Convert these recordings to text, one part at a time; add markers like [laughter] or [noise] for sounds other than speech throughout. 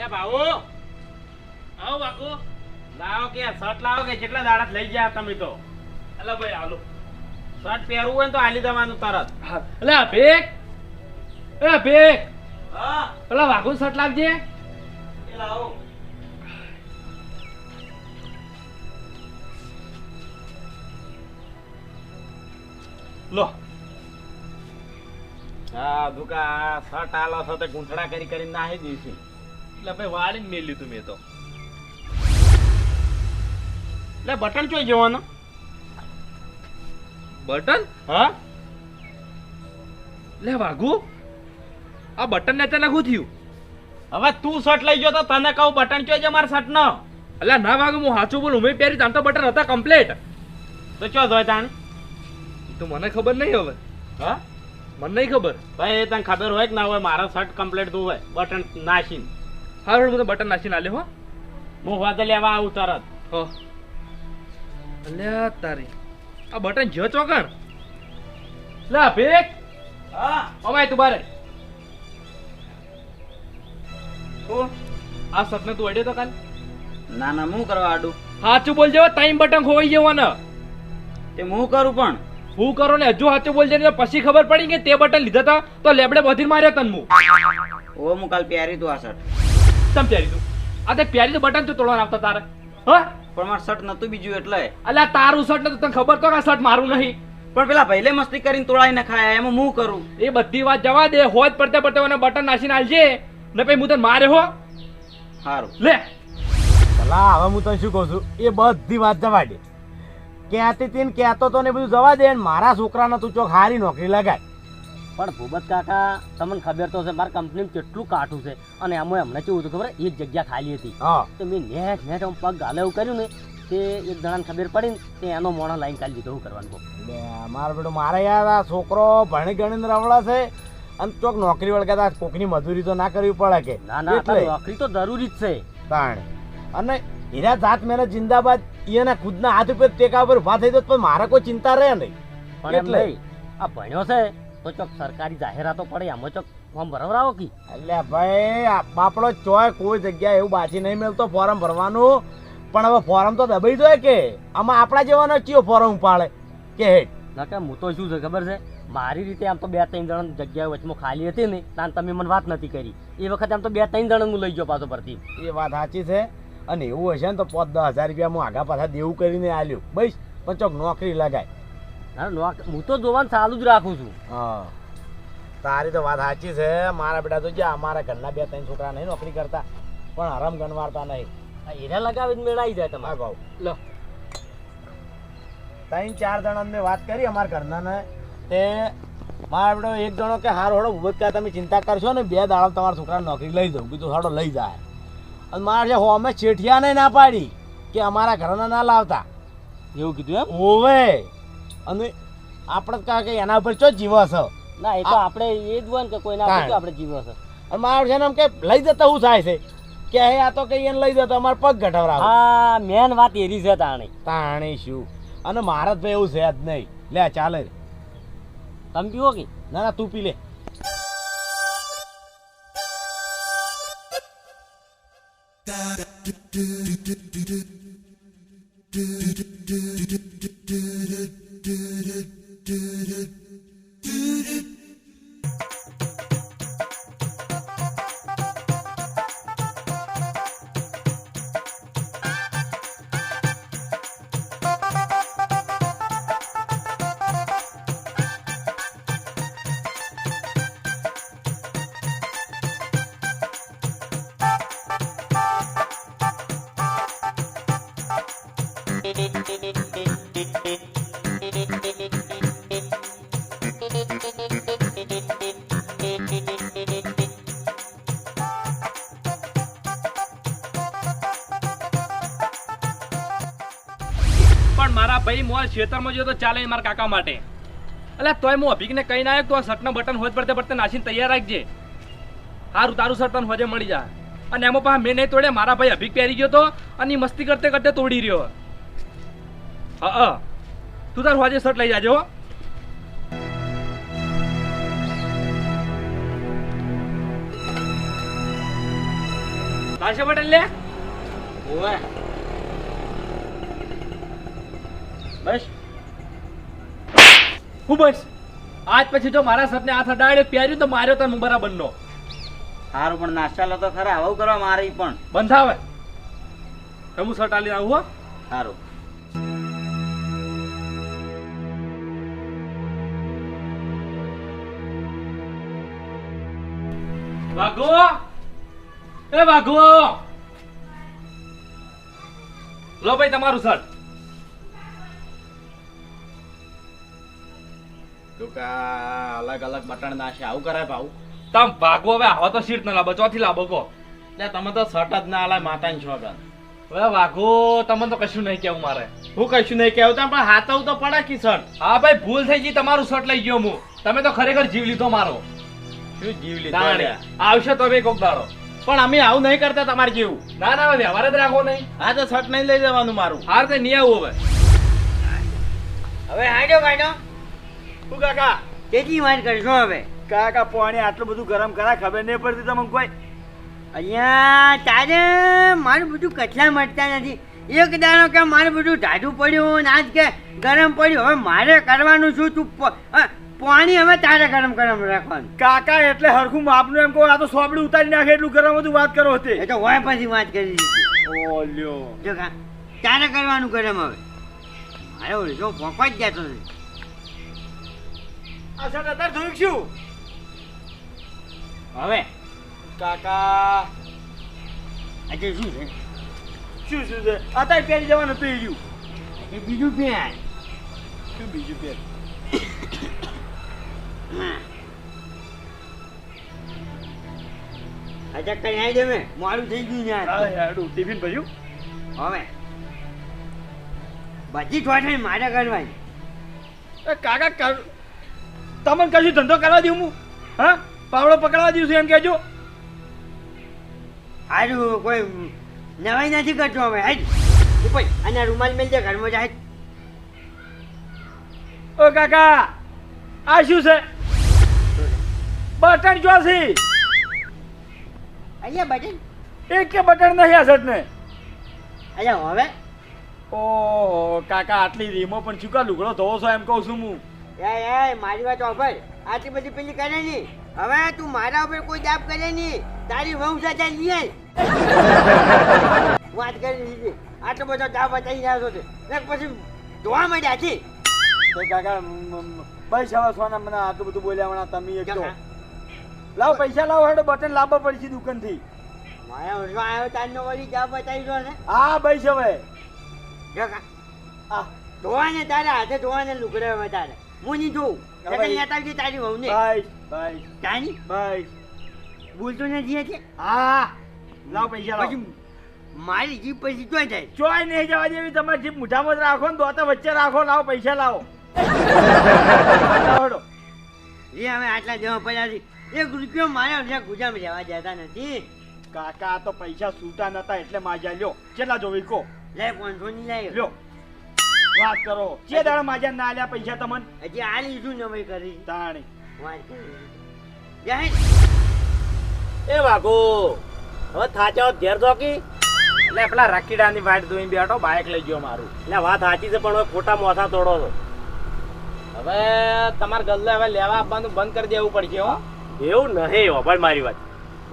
લે ભાઉ આવો બાકુ. લાવો કે શર્ટ લાવો કે કેટલા દાડા લઈ ગયા તમે તો. અલા ભાઈ હાલો. શર્ટ પહેરવું હોય તો હાલી દેવાનું તરત. આ ભેગ. એ ભેગ. હા. પેલા વાઘુ શર્ટ લાવજે. એ લાવો. લો. હા દુકા શર્ટ આલો છો તે ગુંઠડા કરી કરીને નાહી દઈશું. એટલે ભાઈ વાળીને મેલ્યું તું મેં તો. એટલે બટન ચોઈ જવાનું? બટન? હા? લે વાઘુ આ બટન ને તને શું થયું? હવે તું શર્ટ લઈ ગયો તો તને કહું બટન ચોઈ છે મારા શર્ટ નો એટલે ના વાઘુ હું સાચું બોલું મેં પહેરી તાન તો બટન હતા કમ્પ્લીટ તો ચો જોય તાણ? તો મને ખબર નહીં હવે. હા? મને નહીં ખબર. ભાઈ તને ખબર હોય કે ના હોય મારા શર્ટ કમ્પ્લીટ તું હોય બટન નાખીને. હારું હું તો બટન નાખીને આલે હો. હું વાત લેવા આવું તરત. હો. અલ્યા તારી. આ બટન જો ચોકણ લા ભેક હા. અમાય તું બારે. આ સપને તું અડ્યો તો કાલ? ના ના હું કરવા આડું? સાચું બોલજો ટાઈમ બટન ખોવાઈ જવાના તે હું કરું પણ? હું કરો ને હજુ સાચું બોલજે ને પછી ખબર પડી કે તે બટન લીધા હતા તો લેબડે બધી માર્યા તન હું. ઓ હું કાલ પહેરી તું આ શર્ટ. તમ પ્યારી તું આ તે પ્યારી તો બટન તો તોડવા આવતા તારે. હ? પણ મારું શર્ટ નતું બીજું એટલે. અલ્યા તારું શર્ટ નતું તને ખબર તો કે શર્ટ મારું નહીં. પણ પેલા પહેલે મસ્તી કરીને તોડાઈ નખાયા એમાં હું કરું? એ બધી વાત જવા દે હોજ પડતે પડતે મને બટન નાસીને આવજે ને પછી હું તને મારે હો. સારું લે. ભલા હવે હું તને શું કહું છું? એ બધી વાત જવા દે. ક્યાંથી તીન કહેતો તો ને બધું જવા દે ને મારા છોકરાને તું ચોક હારી નોકરી લગાય પણ ભૂપત કાકા તમને ખબર તો છે મારા કંપનીમાં કેટલું કાઠું છે. અને એમાં એમને કેવું હતું ખબર? એક જગ્યા ખાલી હતી. તો મેં નેટ નેટ હું પગ ગાલે એવું કર્યું ને તે એક જણાને ખબર પડી ને તે એનો મોણો લાઈન કાઢી દીધો શું કરવાનું બે મારો બેટો મારે યાર આ છોકરો ભણી ગણીને રવડા છે. અને ચોક નોકરી વળગાતા કોકની મજૂરી તો ના કરવી પડે કે? ના ના નોકરી તો જરૂરી જ છે. તાણે. અને હીરા જાત મેને જિંદાબાદ એના ખુદના હાથ ઉપર ટેકા ઉપર ઊભા થઈ તો પણ મારે કોઈ ચિંતા રહે નહીં. પણ એટલે? આ ભણ્યો છે તો ચોક સરકારી જાહેરાતો પડે આમ ચોક ફોર્મ ભરવરાવો કી? એટલે ભાઈ આપણો ચોય કોઈ જગ્યાએ એવું બાજી નહીં મળતો ફોર્મ ભરવાનું. પણ હવે ફોર્મ તો દબાઈ દો કે? આમાં આપણા જેવાનો ચિયો ફોર્મ ઉપાડે? કે હેઠ નકે હું તો શું છે ખબર છે? મારી રીતે આમ તો બે ત્રણ જણ જગ્યાએ વચમાં ખાલી હતી ને તાન તમે મને વાત નથી કરી. એ વખતે આમ તો બે ત્રણ જણ હું લઈ ગયો પાછો પરથી એ વાત સાચી છે. અને એવું હશે ને તો પાંચ દસ હજાર રૂપિયા હું આગા પાછા દેવું કરીને આલ્યું. બસ પણ ચોક નોકરી લગાય. હું તો જોવાનું ચાલુ જ રાખું છું. હા. તારી તો વાત સાચી છે. મારા બેટા તો જે અમારા ઘરના બે ત્રણ છોકરા નહીં નોકરી કરતા પણ હરમ ગણવારતા નહીં. હીરા લગાવી મેળાઈ જાય તમારા. ભાવ લો. ત્રણ ચાર જણા મેં વાત કરી અમારા ઘરના ને તે મારા બેટો એક જણો કે હાર હોડો ઊભો કે તમે ચિંતા કરશો ને બે દાડો તમારા છોકરાને નોકરી લઈ જાઉં. કીધું હાડો લઈ જાય. અને મારા જે હો અમે ચેઠિયાને ના પાડી કે અમારા ઘરના ના લાવતા. એવું કીધું એમ? ઓવે. અને આપણે કા કાં એના ઉપર ચો જીવો છે ના એ તો આપણે એ જ હોય ને કે કોઈના ઉપર. આપણે જીવો છે અને મારા છે ને એમ કે લઈ જતા હું થાય છે કે હે આ તો કઈ એને લઈ જતો અમારે પગ ઘટાવરાવ હા મેન વાત એરી છે તાણી તાણી શું અને મારે તો એવું છે જ નહીં લે ચાલે તમ પીવો કે ના ના તું પી લે પણ ખેતરમાં જો તો ચાલે મારા કાકા માટે. એટલે તોય હું અભિકને કહી ના તો આ શર્ટનો બટન હોજ પડતે પડતે નાસીને તૈયાર રાખજે. સારું તારું શર્ટ તને હોજે મળી જાય અને એમાં પાછા મેં નહીં તોડે મારા ભાઈ અભિક પહેરી ગયો તો અને મસ્તી કરતે કરતે તોડી રહ્યો. હા તું તારું હોજે શર્ટ લઈ જાજો, હો. બટન લે? ઓવે બસ. હું બસ. આજ પછી જો મારા સપને હાથ અડાડે પહેર્યું તો માર્યો તને બરાબર નો સારું પણ નાસ્તા તો ખરા. આવું કરવા મારે પણ. બંધાવે. હું શર્ટ આલી આવું હો. સારું વાઘો! એ વાઘો! લો ભાઈ તમારું શર્ટ કા અલગ અલગ બટન નાખે આવું કરે ભાવ? તમ ભાગો હવે આવા તો સીટ ના લાવો ચોથી લાભો કો એટલે તમે તો શર્ટ જ ના લાય માતાની છોકન હવે વાઘો તમને તો કશું નહીં કેવું મારે. હું કશું નહીં કેવું તમે પણ હાથવું તો પડે કે શર્ટ? હા ભાઈ ભૂલ થઈ ગઈ તમારું શર્ટ લઈ ગયો હું. તમે તો ખરેખર જીવ લીધો મારો. શું જીવ લીધો આવશે તો કોક દાડો. પણ અમે આવું નહીં કરતા તમારે જેવું. ના ના વ્યવહાર જ રાખો નહીં. આ તો શર્ટ નહીં લઈ જવાનું મારું. હાર તે નહીં આવું હવે. હવે હાડ્યો કાઢો શું કાકા. કેટલી વાત કરશો હવે? કાકા પાણી આટલું બધું ગરમ કરા ખબર નહીં પડતી તમને કોઈ? અહીંયા તારે મારું બધું કચલા મળતા નથી. એક દાડો કે મારે બધું ઢાઢું પડ્યું ને આજ કે ગરમ પડ્યું હવે મારે કરવાનું શું? તું પાણી હવે તારે ગરમ ગરમ રાખવાનું. કાકા એટલે હરખું માપનું એમ કહો આ તો સોબડી ઉતારી નાખે એટલું ગરમ હતું વાત કરો એ હતી તો હોય પછી વાત કરી દીધી ઓ લ્યો. જો કા તારે કરવાનું ગરમ હવે. મારે ઓળખો ભોંકો જ જતો નથી. આ શર્ટ અત્યારે જોયું શું? હવે? કાકા. આજે શું છે? શું શું છે? અત્યારે પહેરી જવાનું એ રહ્યું એ બીજું પહેર. શું બીજું પહેર? અચ્છા કઈ આવી જમે? મેં મોડું થઈ ગયું યાર હા યાડું ટિફિન ભર્યું? હવે? બધી ઠોઠાઈ મારે કરવાની. કાકા કર- તમને કશું ધંધો કરવા દઉં હું? હા? પાવડો પકડવા દઉં છું એમ કહેજો. સારું કોઈ નવાઈ નથી કરતો હવે હેડ ઉપર અને રૂમાલ મેલ દે ઘરમાં જાય. ઓ કાકા આ શું છે? બટન જોશી અહીંયા બટન? એક કે બટન નહીં આ શર્ટને? અહીંયા હવે? ઓ કાકા આટલી રીમો પણ ચૂકા લુગડો ધોવો છો એમ કહું છું હું? એ એ મારી વાત ઓફર આટલી બધી પેલી કરે નહીં. હવે તું મારા ઉપર કોઈ જાપ કરે નહીં. તારી વહુ સાથે લઈ. વાત કરી દીધી આટલો બધો જાપ બતાવી રહ્યો છો. ને પછી જોવા માંડ્યા છે. તો કાકા બસ હવે સોના મને આટલું બધું બોલ્યા વણા તમે એક તો. લાવ પૈસા લાવો હેડો બટન લાવવા પડશે દુકાનથી. મારા આયો આવ્યો તારનો વળી જાપ બતાવી રહ્યો ને હા બસ હવે. ધોવાને તારે હાથે ધોવાને લુગડે હવે તારે. હું નહીં જોઉં. એટલે લેતા આવજે તારી વહુને. બસ બસ તાની બસ બોલતો નથી એટલે હા. લાવો પૈસા લાવ. મારી જીપ પછી જોઈ જાય. ચોય નહીં જવા જેવી તમારી જીપ મુઠામાં જ રાખો ને દોતા વચ્ચે રાખો. લાવો પૈસા લાવો. એ હવે આટલા જવા પડ્યા છે. એક રૂપિયો મારે છે ગુજામાં જવા જતા નથી. કાકા તો પૈસા છૂટા નતા એટલે માજા લ્યો. કેટલા જોવી કો? લે પાંચસો ની લાવ્યો લ્યો. વાત કરો. જે દાડા માજા ના આલ્યા પૈસા તમને? હજી આ લીધું કરી. તાણી. વાત કરી. જાય એ વાઘો હવે થાચા ઘેર જોકી એટલે પેલા રકીડાની વાટ જોઈને બેઠો બાઇક લઈ ગયો મારું. એટલે વાત સાચી છે પણ હવે ખોટા મોથા તોડો છો. હવે તમારે ગલ્લે હવે લેવા આપવાનું બંધ કરી દેવું પડશે હો. એવું નહીં હોભાળ મારી વાત.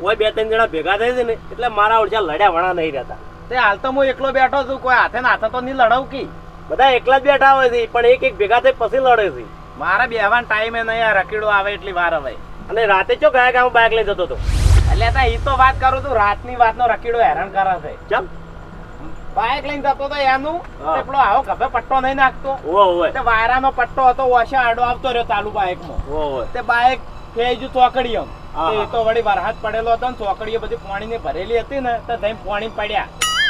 કોઈ બે ત્રણ જણા ભેગા થાય છે ને એટલે મારા ઓળખા લડ્યા વણા નહીં રહેતા. તે હાલ તો હું એકલો બેઠો છું કોઈ હાથે ને હાથે તો નહીં લડાવું કી? બધા એકલા જ બેઠા હોય છે પણ એક એક ભેગા થઈ પછી લડે છે. મારે ટાઈમ ટાઈમે નહીં આ રખીડો આવે એટલી વાર હવે. અને રાતે ચો ગયા ગામ બાઇક લઈ જતો હતો? એટલે તા ઈ તો વાત કરું તું રાતની વાતનો રકીડો હેરાન કરે છે. ચમ? બાઇક લઈને જતો તો એનું. પેલો આવો ખભે પટ્ટો નહીં નાખતો. ઓવે તે વાયરાનો પટ્ટો હતો ઓછા આડો આવતો રહ્યો ચાલુ બાઇકમાં ઓવે તે બાઇક ફેજુ ચોકડી એમ એ તો વળી વરસાદ પડેલો હતો ને ચોકડીઓ બધી પાણીને ભરેલી હતી ને તો જઈને પાણી પડ્યા.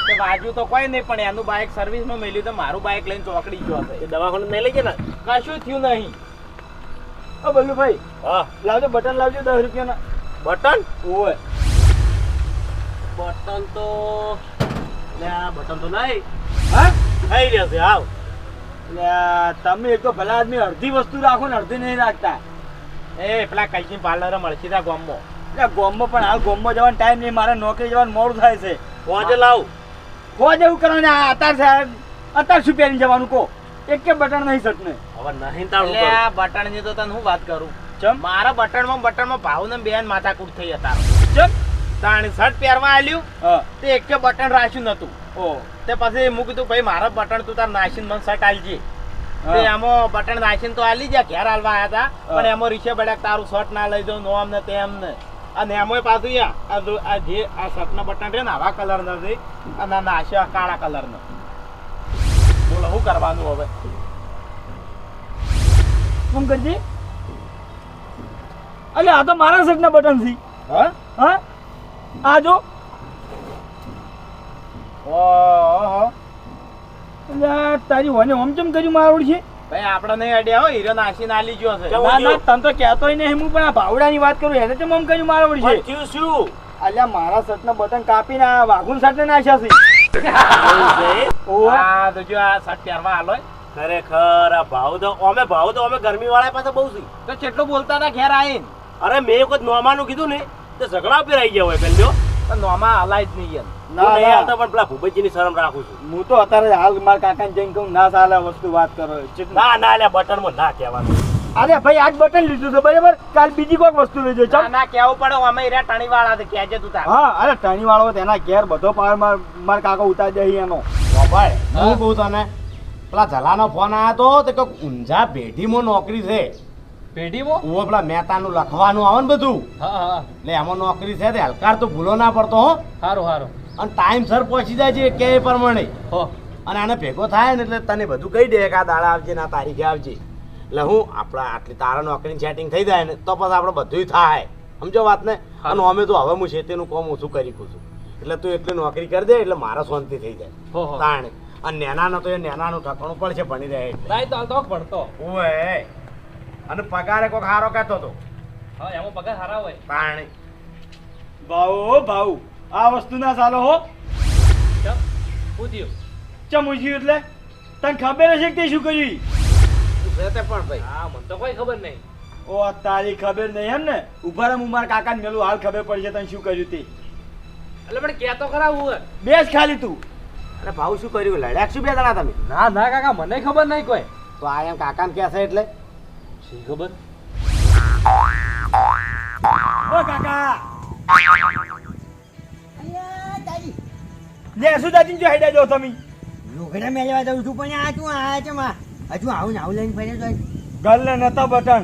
તે વાજ્યું તો કોઈ નહીં પણ એનું બાઇક સર્વિસમાં મળ્યું તો મારું બાઇક લઈને ચોકડી ગયો એ દવાખાનું નહીં લઈ ગયા ને? કશું થયું નહીં. ઓ બલ્લુભાઈ હા. લાવજો બટન લાવજો દસ રૂપિયાના. બટન? ઓય બટન તો બટન તો નહીં. હા? થઈ રહેશે આવ. તમે એક તો ભલા આદમી અડધી વસ્તુ રાખો ને અડધી નહીં રાખતા. એ પેલા કઈ પાર્લર મળશે ત્યાં ગોમ્બો એટલે ગોમમાં પણ હાલ ગોમમાં જવાનો ટાઈમ નહીં મારે નોકરી જવાનું મોડું થાય છે. પહોંચે લાવ. એવું કરવાનું આ અત્યારે સાહેબ અત્યારે શું પહેરી જવાનું કહો. એક કે બટન નહીં સટને. હવે નહીં તાળું એટલે આ બટનની તો તને હું વાત કરું? ચમ? મારા બટનમાં બટનમાં ભાવ ને બેન માથાકૂટ થઈ હતા ચમ? તાણી શર્ટ પહેરવા આલ્યું તે એક કે બટન રાખ્યું નતું ઓ. તે પછી મૂકી કીધું ભાઈ મારા બટન તું તાર નાખીને મને શર્ટ આલજે. તે એમાં બટન નાખીને તો આલી જા ઘેર હાલવા આવ્યા હતા હા. પણ એમાં રીશે બડ્યા તારું શર્ટ ના લઈ દઉં નોમ ને તેમ ને. અને એમાંય પાછું યા આ જે આ શર્ટના બટન છે ને આવા કલર છે અને આ નાશે આ કાળા કલર નો બોલો શું કરવાનું હવે? શું કરજે? અલે આ તો મારા શર્ટના બટન છે. હા? હા? આ જો. ઓ તારી હોને ઓમ ચમ કર્યું મારું છે ભાઈ આપણે નહીં અડ્યા હોય હીરો નાસી ના લીજો છે. ના ના? તને તો કહેતો નહીં હું પણ આ ભાવડાની વાત કરું એને તો મમ કર્યું મારું પણ છે? શું? અલ્યા મારા શર્ટના બટન કાપીને આ વાઘુન શર્ટને નાખ્યા છે. આ તો જો આ શર્ટ પહેરવા આલો ખરેખર આ ભાવ તો અમે ભાવ તો અમે ગરમી વાળા પાસે બહુ છે તો કેટલું બોલતા હતા ઘેર આવીને. અરે મેં વખત નોમાનું કીધું ને તો ઝઘડા આવી ગયા હોય પેલો નોમા નોમાં હલાય જ નહીં યાર ના, નહીં આવતા પણ પેલા ભૂપતજીની શરમ રાખું છું. હું તો અત્યારે હાલ મારા કાકાને જઈને કહું ના ચાલે વસ્તુ વાત કરો. ના ના એટલે બટનમાં ના કહેવાનું. અરે ભાઈ આજ બટન લીધું છે બરાબર? કાલ બીજી કોઈક વસ્તુ લેજો ના ચમ ના કેવું પડે અમે હીરા ટણી વાળા છે કહેજે તું તાર. હા અરે ટણી વાળો તેના ઘેર બધો પાર માર માર કાકો ઉતારી દે એનો. બાબાએ, હું કહું તને પેલા જલાનો ફોન આવ્યો તો તે કે ઊંઝા પેઢીમાં નોકરી છે. પેઢીમાં? હું પેલા મહેતાનું લખવાનું આવે ને બધું. હા હા એટલે એમાં નોકરી છે તે હલકાર તો ભૂલો ના પડતો હો. સારું સારું અને ટાઈમસર પહોંચી જાય છે કે એ પ્રમાણે. હો. અને આને ભેગો થાય ને એટલે તને બધું કહી દે કે આ દાડા આવજે ને આ તારીખે આવજે. એટલે હું આપણા આટલી તારા નોકરીની સેટિંગ થઈ જાય ને તો પછી આપણે બધુંય થાય. સમજો વાત ને? અને અમે તો હવે હું શેતીનું કામ ઓછું કરી છું. એટલે તું એટલી નોકરી કરી દે એટલે મારા શાંતિ થઈ જાય. હો હો. તાણે. અને નેનાનો તો એ નેનાનું ઠકાણું પડશે ભણી રહે રાય તો તો ભણતો. ઓય અને પગારે કોક હારો કહેતો તો. હા એમાં પગાર સારા હોય. પાણી ઓ ભાવ આ વસ્તુ ના ચાલો હો. ચમ શું થયું? ચમુચ્યું એટલે? તને ખબર હશે કે તે શું કર્યું છે પણ ભાઈ. હા મને તો કોઈ ખબર નહીં. ઓ તારી ખબર નહીં એમ ને? ઊભા રહે હું કાકાને મેલું. હાલ ખબર પડશે તને શું કર્યું તે. એટલે પણ કહેતો ખરા હું બેસ ખાલી તું. અરે ભાવ શું કર્યું? લડ્યા શું બે દાડા તમે? ના ના કાકા મને ખબર નહીં કોઈ. તો આ એમ કાકાને કહેશે એટલે? શી ખબર? ઓ કાકા! લે શું દાદીને જો હેડા જો તમે? લુગડા મેળવા દઉં છું પણ આ તું આ છે માં? હજુ આવું ને આવું લઈને ફરે તો ગલ્લે નતા બટન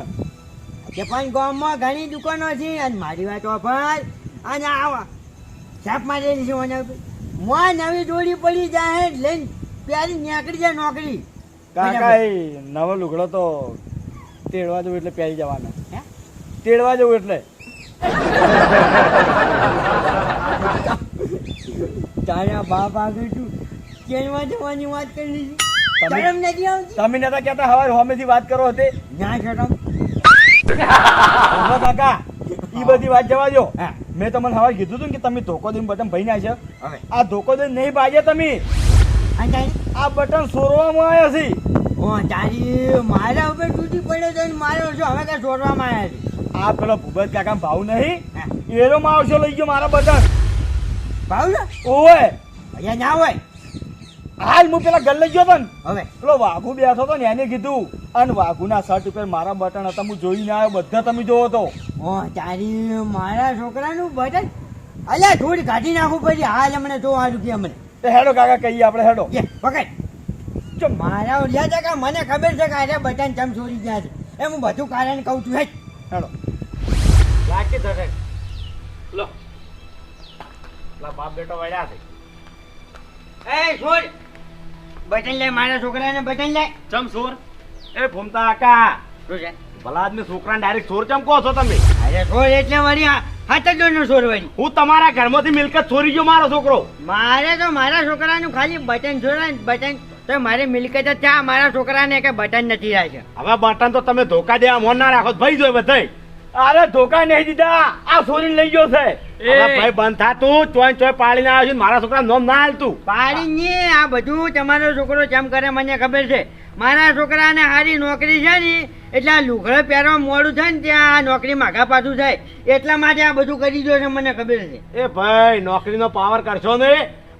કે પણ ગામમાં ઘણી દુકાનો છે અને મારી વાત ઓફર અને આવા છાપ મારેલી છે મને મોં નવી જોડી પડી જાય લઈને પ્યારી નીકળી જાય નોકરી. કાકા એ નવો લુગડો તો તેડવા જવું એટલે પહેરી જવાનો. હે? તેડવા જવું એટલે. [laughs] તારા બાપ આગળ તું કેળવા જવાની વાત કરી લીધી શરમ નથી આવતી? તમે નતા કહેતા હવે હોમેથી વાત કરો હતી ના શરમ. કાકા ઈ બધી વાત જવા દો. મેં તમને હવે કીધું હતું કે તમે ધોકો દઈને બટન ભાઈ ના હવે. આ ધોકો દઈને નહીં ભાજે તમે. આ બટન સોરવામાં આવ્યા છે. તારી મારા ઉપર તૂટી પડ્યો છે ને મારો છો. હવે કાંઈ છોડવામાં આવ્યા છે? આ પેલો ભૂપત કાકા ભાવ નહીં. એરો માવશો લઈ ગયો મારા બટન. ભાવ ને ઓવે. અહીંયા ના હોય. હાલ હું પેલા ગલ્લે ગયો તો ને. હવે. પેલો વાઘુ બેઠો તો ને એને કીધું અને વાઘુના શર્ટ ઉપર મારા બટન હતા હું જોઈને આવ્યો બધા તમે જોવો તો. ઓ તારી મારા છોકરાનું બટન? અલ્યા થોડી કાઢી નાખું પછી હાલ હમણાં જો આ રૂપિયા મને તો હેડો કાકા કહીએ આપણે હેડો. પકડ. જો મારા ઓલિયા છે કે મને ખબર છે કે આજે બટન ચમ છોડી ગયા છે? એ હું બધું કારણ કહું છું હેટ હેડો. બાકી થશે લો. પેલા બાપ બેટો વળ્યા છે. એ છોડ બટન લે મારા છોકરાને બટન લે. ચમ સોર? એ ભૂમતા કાકા. શું છે? ભલા આદમી છોકરાને ડાયરેક્ટ ચોર ચમ કહો છો તમે? અરે છોડ એટલે વળી હાથ જ નો છોડ વળી. હું તમારા ઘરમાંથી મિલકત ચોરી ગયો મારો છોકરો. મારે તો મારા છોકરાનું ખાલી બટન જોડાય બટન. તો મારી મિલકત જ છે મારા છોકરાને કે બટન નથી રાખ્યા હવે બટન તો તમે ધોકા દેવા મોન ના રાખો ભાઈ જોઈ બધે અરે ધોકા નહીં દીધા આ ચોરીને લઈ ગયો છે. ભાઈ બંધ થા ચોય ચોય પાડીને આવ્યો છે મારા છોકરા નોમ ના હાલતું. પાડીને આ બધું તમારો છોકરો જેમ કરે મને ખબર છે. મારા છોકરાને સારી નોકરી છે ને એટલે આ લુગડા પહેરવા મોડું થાય ને ત્યાં આ નોકરી માગા પાછું થાય. એટલા માટે આ બધું કરી દો છે મને ખબર છે. એ ભાઈ નોકરીનો પાવર કરશો ને.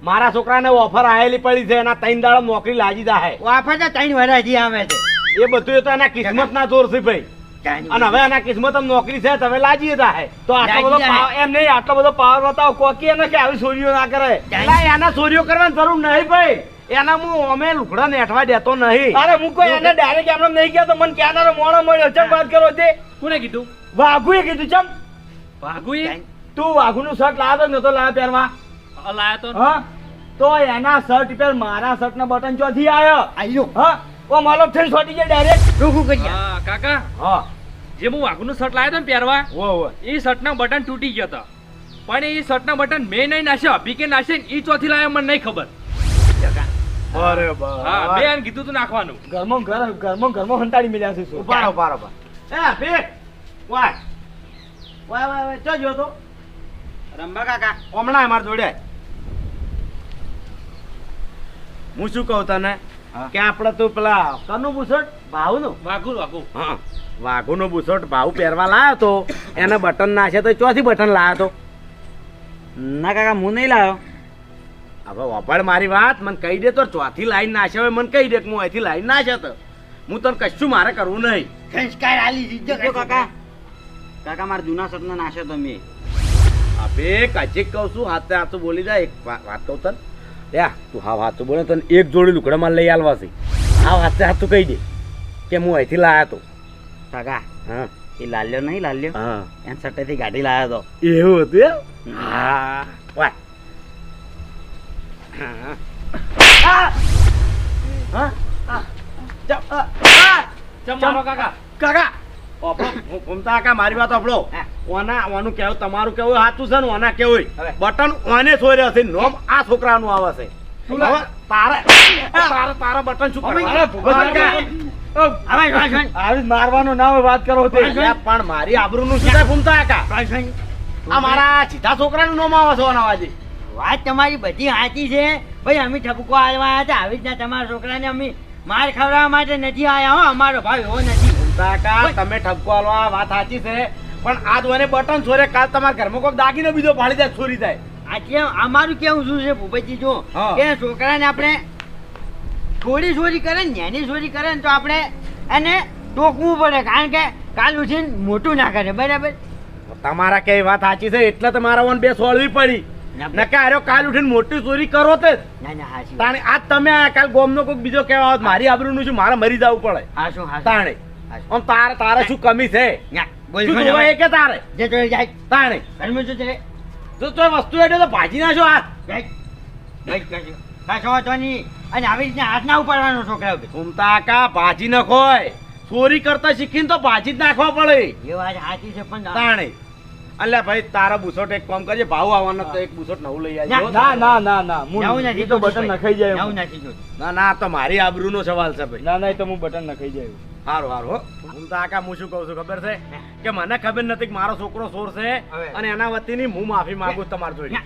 મારા છોકરાને ઓફર આયેલી પડી છે એના ત્રણ દાડો નોકરી લાગી જાય ઓફર તો ત્રણ વરાથી આવે છે. એ બધું તો એના કિસ્મત ના જોર છે ભાઈ. અને હવે આના કિસ્મત નોકરી છે તમે લાજી હતા હે. તો આટલો બધો પાવર- એમ નહીં આટલો બધો પાવર બતાવો કોકી એને કે આવી ચોરીઓ ના કરે? એના ચોરીઓ કરવાની જરૂર નહીં ભાઈ. એના હું અમે લુગડા નેઠવા દેતો નહીં. અરે હું કોઈ એને ડાયરેક્ટ એમને નહીં કહેતો મને ક્યાંનો મોણો મળ્યો ચમ વાત કરો તે કોને કીધું? વાઘુએ કીધું ચમ. ભાગુ તું તું વાઘુનું શર્ટ લાવ્યો નતો લાવ્યો પહેરવા? લાવ્યો તો. હા? તો એના શર્ટ પર મારા શર્ટ ના બટન ચોથી આયો. આવ્યો હા? ઓ માલો થઈને છોટી જાય ડાયરેક્ટ રૂખું કરી હા કાકા? હા. જે હું વાઘુનું શર્ટ લાવ્યો હતો ને પહેરવા એ શર્ટના બટન તૂટી ગયા હતા. પણ એ શર્ટના બટન મેં નહીં નાખ્યા અભિકે નાશે એ ચોથી લાવ્યો મને નહીં ખબર. હા કીધું તું નાખવાનું. ઘરમાં ઘર ઘરમાં ઘરમાં હંતાડી મળ્યા છે શું? ઊભા ઊભા ઊભા એ ભીખ વાય. વાય વાય વાય ચો જો તો રંભા કાકા હમણાં અમાર જોડે. હું શું કહું તને. કે આપણે તું પેલા કનું બુસટ ભાવનું? વાઘુ વાઘુ હા. વાઘુનો બુસટ ભાવ પહેરવા લાયો તો એને બટન નાખે તો ચોથી બટન લાયો તો. ના કાકા હું નહીં લાવ્યો હવે વાપર મારી વાત મને કહી દે તો ચોથી લાઈન ના હવે મને કહી દે કે હું અહીંથી લાઈન નાશે તો. હું તને કશું મારે કરવું નહીં. સંસ્કાર આલી દીધો કાકા. કાકા. મારા જૂના શર્ટનો નાશ્યો તો મેં અબે કાચી કહું છું હાથે હાથું બોલી જાય એક વાત કહું તને. યા તું હા હાથું બોલે તને એક જોડી લુકડામાં લઈ આલવા છે. હા હાથે હાથું કહી દે કે હું અહીંથી લાયા તો. કાકા હા. એ લાલ્યો નહીં લાલ્યો? હા. એના શર્ટેથી ગાડી લાવ્યો તો. એવું હતું એમ? હા. મારો વાત ઓના ઓનું કેવું તમારું કેવું સાચું છે ને ઓના કેવું બટન ઓને છોડ્યો છે નોમ આ છોકરાનું આવે છે. હવે તારે તારે તારા બટન શું આવી મારવાનો ના હોય વાત કરો તે. પણ મારી આબરૂનું શું થાય ઘૂમતા કાકા? શ્વાસ શ્વાસ. આ મારા સીધા છોકરાનું નોમ આવે છે ઓના વાત તમારી બધી સાચી છે. ભાઈ અમે ઠપકો આલવા આવ્યા હતા. આવી રીતના તમારા છોકરાને અમે માર ખવડાવવા માટે નથી આયા હો. અમારો ભાવ એવો નથી. કાકા તમે ઠપકો આલવા વાત સાચી છે. પણ આ મને બટન છોરે કાલ તમારા ઘરમાં કોઈ દાગીનો બીજો ભાડી જાય છોરી થાય. આજે અમારું કેવું શું છે ભૂપતજી જો. કે છોકરાને આપણે થોડી ચોરી કરે ને નાની ચોરી કરે ને તો આપણે એને ટોકવું પડે કારણ કે કાલ ઉઠીને મોટું ના કરે બરાબર? તમારા કઈ વાત સાચી છે એટલે તો મારા બે સોળવી પડી. નકે આર્યો કાલ ઉઠીને મોટી ચોરી કરો તે. ના ના તાણે આજ તમે આ કાલ ગોમનો કોઈક બીજો કહેવા આવત મારી આબરૂનું શું મારે મરી જવું પડે. હાસું હા તાણે. આમ તારે તારે શું કમી છે? શું બોલ એ કે તારે? જે જોઈ જાય. તાણે. ઘરમાં શું છે? જો તો વસ્તુ એટલે તો ભાજી નાખો હાથ. કશો નહીં. અને આવી રીતના હાથ ના ઉપાડવાનો છોકરા ઘૂમતા કા ભાજી નખોય ચોરી કરતા શીખીને તો ભાજી જ નાખવા પડે. એ વાત સાચી છે પણ તાણે. અલ્યા ભાઈ તારા બુસોટ એક કામ કરજે ભાવ આવવાનો તો એક બુસોટ નવું લઈ આવજો ના ના ના ના. હું નથી તો બટન નખાઈ જાય હું નથી. ના ના તો મારી આબરૂનો સવાલ છે ભાઈ. ના ના તો હું બટન નખાઈ જાય હારું હારું હો. તો આકા હું શું કહું છું ખબર છે? કે મને ખબર નથી કે મારો છોકરો ચોર છે અને એના વતીની હું માફી માંગુ છું તમારી જોડે.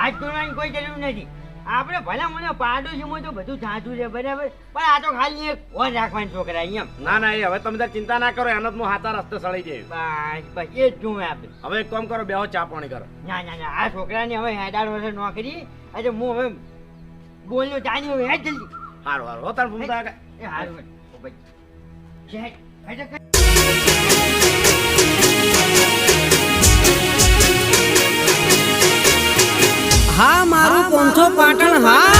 આજ તો કોઈ જરૂર નથી. આપણે ભલા મને પાડોશીમાં તો બધું સાચું છે બરાબર? પણ આ તો ખાલી એક વર રાખવાની છોકરા એમ. ના ના એ હવે તમે તાર ચિંતા ના કરો એનો હું હાથા રસ્તે સળી જઈ બસ બસ એ જ જોવે આપણે. હવે એક કામ કરો બેહો ચા પાણી કરો. ના ના ના આ છોકરાની હવે હેડાડ વર્ષે નોકરી. આજે હું હવે બોલ્યો ચાની હવે હેડ જલ્દી. હારું હારું હો તાર ભૂમતા કાકા એ હારું ભાઈ. હેડ. હા પોંથો પાટણ હા.